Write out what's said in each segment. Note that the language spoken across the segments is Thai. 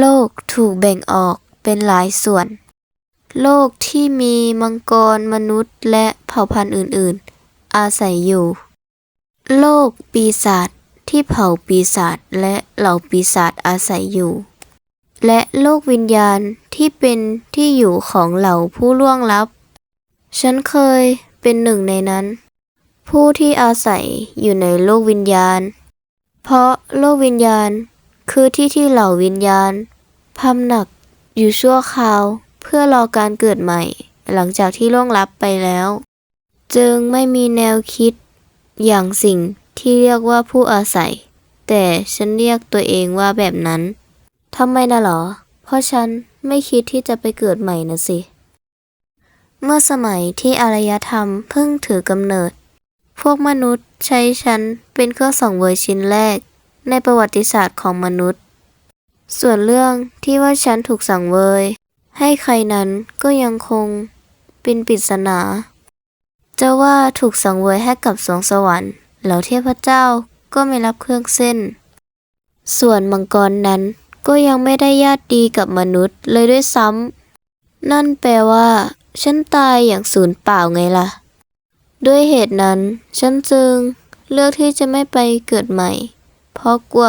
โลกถูกแบ่งออกเป็นหลายส่วน โลกที่มีมังกรมนุษย์และเผ่าพันธุ์อื่นๆ อาศัยอยู่ โลกปีศาจที่เผ่าปีศาจและเหล่าปีศาจอาศัยอยู่ และโลกวิญญาณที่เป็นที่อยู่ของเหล่าผู้ล่วงลับ ฉันเคยเป็นหนึ่งในนั้น ผู้ที่อาศัยอยู่ในโลกวิญญาณ เพราะโลกวิญญาณ คือที่ที่เหล่าวิญญาณพำหนักอยู่ชั่วคราว เพื่อรอการเกิดใหม่ หลังจากที่ล่วงลับไปแล้ว จึงไม่มีแนวคิด อย่างสิ่งที่เรียกว่าผู้อาศัย แต่ฉันเรียกตัวเองว่าแบบนั้นทำไมนะหรอ เพราะฉันไม่คิดที่จะไปเกิดใหม่นะสิ เมื่อสมัยที่อารยธรรมเพิ่งถือกำเนิด พวกมนุษย์ใช้ฉันเป็นเครื่องส่องเวยชิ้นแรก ในประวัติศาสตร์ของมนุษย์ ส่วนเรื่องที่ว่าฉันถูกสั่งเวย ให้ใครนั้นก็ยังคงเป็นปริศนาจะว่าถูกสังเวยให้กับสวงสวรรค์เหล่าเทพเจ้าก็ไม่รับเครื่องเส้น ส่วนมังกรนั้นก็ยังไม่ได้ญาติดีกับมนุษย์เลยด้วยซ้ำนั่นแปลว่า ฉันตายอย่างสูญเปล่าไงล่ะ ด้วยเหตุนั้น ฉันจึงเลือกที่จะไม่ไปเกิดใหม่ เพราะกลัว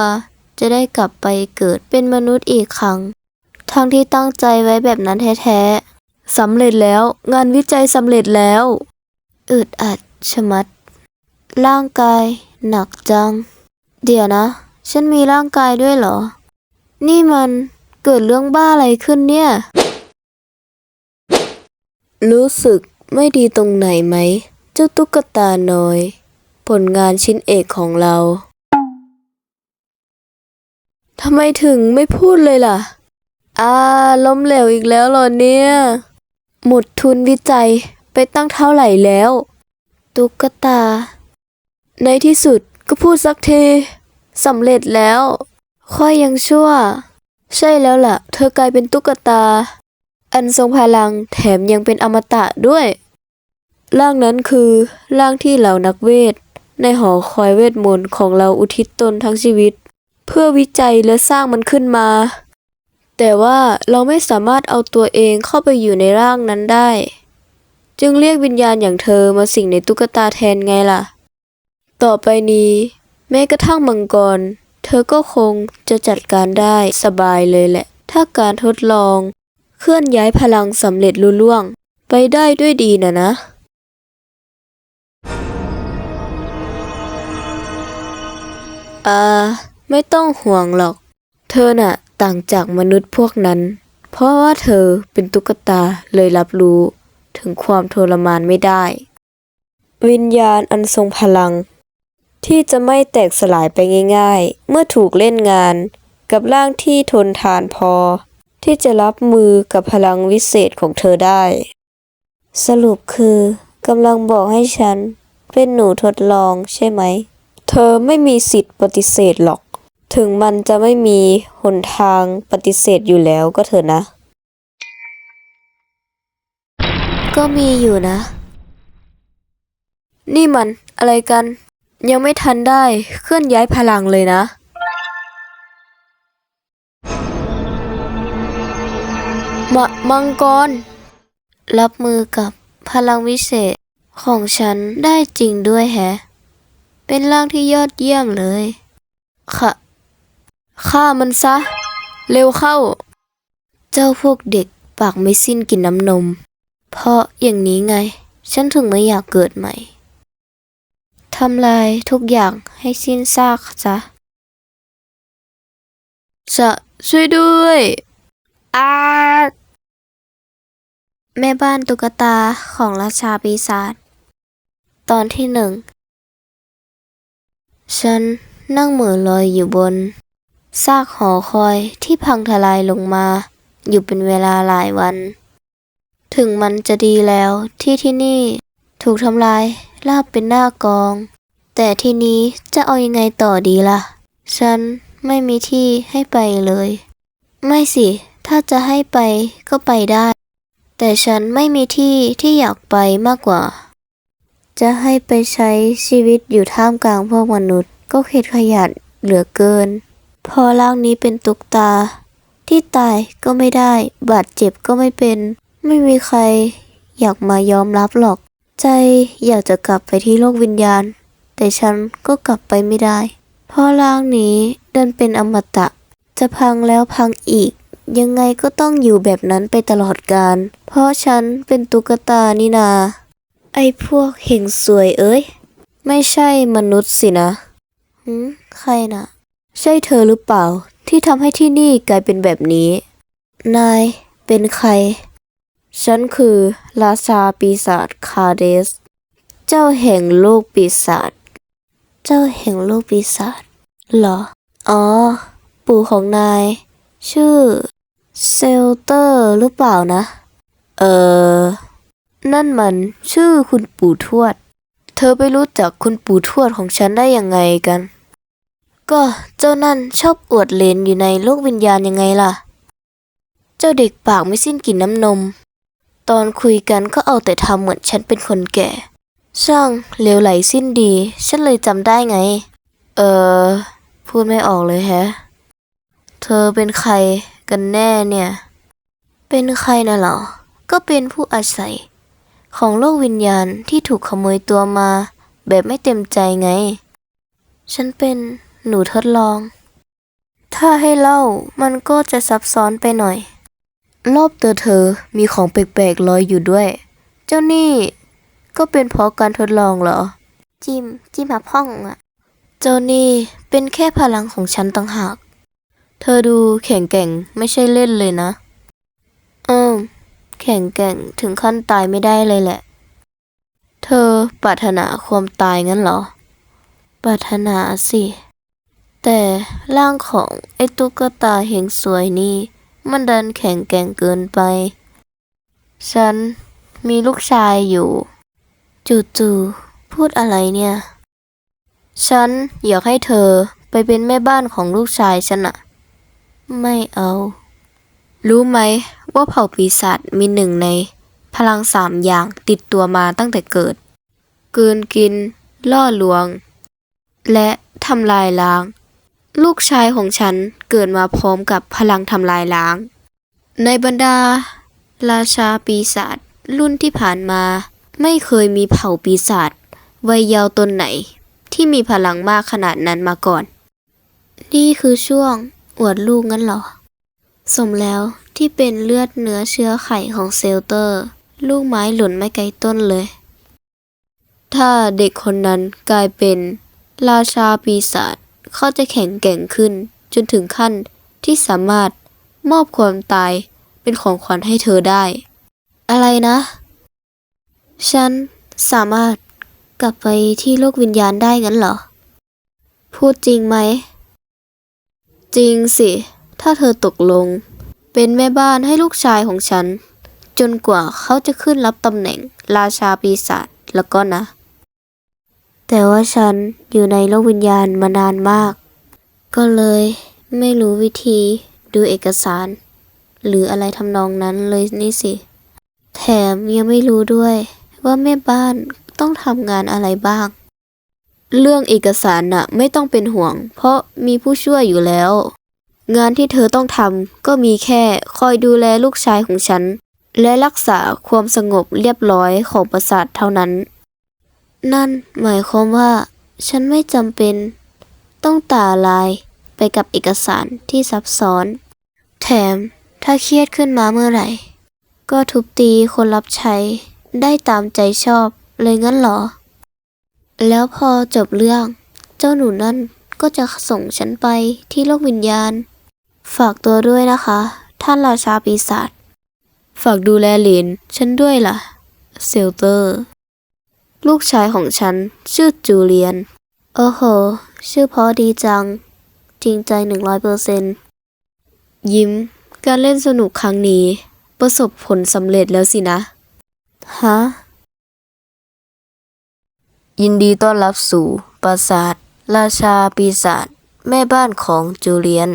จะได้กลับไปเกิดเป็นมนุษย์อีกครั้ง ทั้งที่ตั้งใจไว้แบบนั้นแท้ๆสำเร็จแล้ว งานวิจัยสำเร็จแล้ว อึดอัดชะมัด ร่างกายหนักจัง เดี๋ยวนะ ฉันมีร่างกายด้วยเหรอ นี่มันเกิดเรื่องบ้าอะไรขึ้นเนี่ย รู้สึกไม่ดีตรงไหนไหม เจ้าตุ๊กตาน้อย ผลงานชิ้นเอกของเรา ทำไมถึงไม่พูดเลยล่ะ อ่า ล้มเหลวอีกแล้วเหรอเนี่ย หมดทุนวิจัยไปตั้งเท่าไหร่แล้ว ตุ๊กตา ในที่สุดก็พูดสักทีสำเร็จแล้ว ค่อยยังชั่ว ใช่แล้วล่ะ เธอกลายเป็นตุ๊กตา อันทรงพลังแถมยังเป็นอมตะด้วย ร่างนั้นคือ ร่างที่เหล่านักเวท ในหอคอยเวทมนต์ของเราอุทิศตนทั้งชีวิต เพื่อวิจัยและสร้างมันขึ้นมา แต่ว่าเราไม่สามารถเอาตัวเองเข้าไปอยู่ในร่างนั้นได้ จึงเรียกวิญญาณอย่างเธอมาสิงในตุ๊กตาแทนไงล่ะ ต่อไปนี้ แม้กระทั่งมังกร เธอก็คงจะจัดการได้สบายเลยแหละ ถ้าการทดลอง เคลื่อนย้ายพลังสำเร็จลุล่วง ไปได้ด้วยดีนะนะอ่า ไม่ต้องห่วงหรอก เธอน่ะต่างจากมนุษย์พวกนั้น เพราะว่าเธอเป็นตุ๊กตาเลยรับรู้ ถึงความทรมานไม่ได้ วิญญาณอันทรงพลัง ที่จะไม่แตกสลายไปง่าย ๆ เมื่อถูกเล่นงาน กับร่างที่ทนทานพอ ที่จะรับมือกับพลังวิเศษของเธอได้ สรุปคือกำลังบอกให้ฉันเป็นหนูทดลองใช่ไหม เธอไม่มีสิทธิ์ปฏิเสธหรอก ถึงมันจะไม่มีหนทางปฏิเสธอยู่แล้วก็เถอะนะ ก็มีอยู่นะ นี่มันอะไรกัน ยังไม่ทันได้เคลื่อนย้ายพลังเลยนะ มะมังกร รับมือกับพลังวิเศษของฉันได้จริงด้วยแฮะ เป็นร่างที่ยอดเยี่ยมเลย ค่ะ ฆ่ามันซะ เร็วเข้า เจ้าพวกเด็กปากไม่สิ้นกินน้ำนม เพราะอย่างนี้ไง ฉันถึงไม่อยากเกิดใหม่ทำลายทุกอย่างให้สิ้นซากซะจะช่วยด้วยอาแม่บ้านตุ๊กตาของราชาปีศาจตอนที่หนึ่ง ฉันนั่งเหม่อลอยอยู่บน ซากหอคอยที่พังทลายลงมา อยู่เป็นเวลาหลายวัน ถึงมันจะดีแล้วที่ที่นี่ ถูกทำลายราบเป็นหน้ากอง แต่ทีนี้จะเอายังไงต่อดีล่ะ ฉันไม่มีที่ให้ไปเลย ไม่สิ ถ้าจะให้ไปก็ไปได้ แต่ฉันไม่มีที่ที่อยากไปมากกว่า จะให้ไปใช้ชีวิตอยู่ท่ามกลางพวกมนุษย์ ก็เข็ดขยันเหลือเกิน พอร่างนี้เป็นตุกตา ที่ตายก็ไม่ได้ บาดเจ็บก็ไม่เป็น ไม่มีใคร อยากมายอมรับหรอก ใจอยากจะกลับไปที่โลกวิญญาณ แต่ฉันก็กลับไปไม่ได้ เพราะร่างนี้ดันเป็นอมตะ จะพังแล้วพังอีก ยังไงก็ต้องอยู่แบบนั้นไปตลอดกาลเพราะฉันเป็นตุ๊กตานี่นา ไอ้พวกเห่งสวยเอ้ย ไม่ใช่มนุษย์สินะหืมใครนะ ใช่เธอหรือเปล่า ที่ทำให้ที่นี่กลายเป็นแบบนี้ นายเป็นใคร ฉันคือราชาปีศาจคาเดส เจ้าแห่งโลกปีศาจ เจ้าแห่งโลกปีศาจเหรอ อ๋อ ปู่ของนาย ชื่อ เซลเตอร์หรือเปล่านะ เออ นั่นมันชื่อคุณปู่ทวด เธอไปรู้จักคุณปู่ทวดของฉันได้ยังไงกัน ก็เจ้านั่นชอบอวดเลนอยู่ในโลกวิญญาณยังไงล่ะ เจ้าเด็กปากไม่สิ้นกลิ่นน้ำนม ตอนคุยกันก็เอาแต่ทำเหมือนฉันเป็นคนแก่ ช่างเลวไหลสิ้นดี ฉันเลยจำได้ไง เออ พูดไม่ออกเลยแฮะ เธอเป็นใครกันแน่เนี่ย เป็นใครน่ะเหรอ ก็เป็นผู้อาศัย ของโลกวิญญาณที่ถูกขโมยตัวมา แบบไม่เต็มใจไง ฉันเป็น หนูทดลอง ถ้าให้เล่ามันก็จะซับซ้อนไปหน่อย รอบตัวเธอมีของแปลกๆลอยอยู่ด้วย เจ้านี่ ก็เป็นเพราะการทดลองเหรอ จิม จิมหาพ่องอะเจ้านี่เป็นแค่พลังของฉันต่างหาก เธอดูแข็งแกร่งไม่ใช่เล่นเลยนะอืมแข็งแกร่งถึงขั้นตายไม่ได้เลยแหละ เธอปรารถนาความตายงั้นเหรอ ปรารถนาสิ แต่ร่างของไอ้ตุ๊กตาเฮงสวยนี่ มันดันแข็งแกร่งเกินไป ฉันมีลูกชายอยู่ จู่ๆพูดอะไรเนี่ย ฉันอยากให้เธอไปเป็นแม่บ้านของลูกชายฉันอะไม่เอา รู้ไหมว่าเผ่าปีศาจมีหนึ่งใน พลังสามอย่างติดตัวมาตั้งแต่เกิดกลืนกิน ล่อลวง และทำลายล้าง ลูกชายของฉันเกิดมาพร้อมกับพลังทำลายล้าง ในบรรดา ราชาปีศาจรุ่นที่ผ่านมา ไม่เคยมีเผ่าปีศาจวัยเยาว์ตนไหน ที่มีพลังมากขนาดนั้นมาก่อน นี่คือช่วงอวดลูกงั้นเหรอ สมแล้วที่เป็นเลือดเนื้อเชื้อไข่ของเซลเตอร์ ลูกไม้หล่นไม่ไกลต้นเลย ถ้าเด็กคนนั้นกลายเป็น ราชาปีศาจ เขาจะแข็งแกร่งขึ้น จนถึงขั้นที่สามารถมอบความตายเป็นของขวัญให้เธอได้ อะไรนะ ฉันสามารถกลับไปที่โลกวิญญาณได้งั้นเหรอ พูดจริงไหม จริงสิ ถ้าเธอตกลง เป็นแม่บ้านให้ลูกชายของฉัน จนกว่าเขาจะขึ้นรับตำแหน่งราชาปีศาจแล้วก็นะ แต่ว่าฉันอยู่ในโลกวิญญาณมานานมาก ก็เลยไม่รู้วิธีดูเอกสาร หรืออะไรทำนองนั้นเลยนี่สิ แถมยังไม่รู้ด้วยว่าแม่บ้านต้องทำงานอะไรบ้าง เรื่องเอกสารน่ะไม่ต้องเป็นห่วง เพราะมีผู้ช่วยอยู่แล้ว งานที่เธอต้องทำก็มีแค่คอยดูแลลูกชายของฉัน และรักษาความสงบเรียบร้อยของปราสาทเท่านั้น นั่นหมายความว่า ฉันไม่จำเป็น ต้องตาลายไปกับเอกสารที่ซับซ้อน แถมถ้าเครียดขึ้นมาเมื่อไหร่ ก็ทุบตีคนรับใช้ ได้ตามใจชอบเลยงั้นเหรอ แล้วพอจบเรื่อง เจ้าหนูนั่นก็จะส่งฉันไปที่โลกวิญญาณ ฝากตัวด้วยนะคะ ท่านราชาปีศาจฝากดูแลหลินฉันด้วยล่ะ เซลเตอร์ ลูกชายของฉัน ชื่อจูเลียน โอ้โห ชื่อพอดีจัง จริงใจหนึ่งร้อยเปอร์เซนยิ้ม การเล่นสนุกครั้งนี้ ประสบผลสำเร็จแล้วสินะ ฮะ ยินดีต้อนรับสู่ปราสาท ราชาปีศาจแม่บ้านของจูเลียน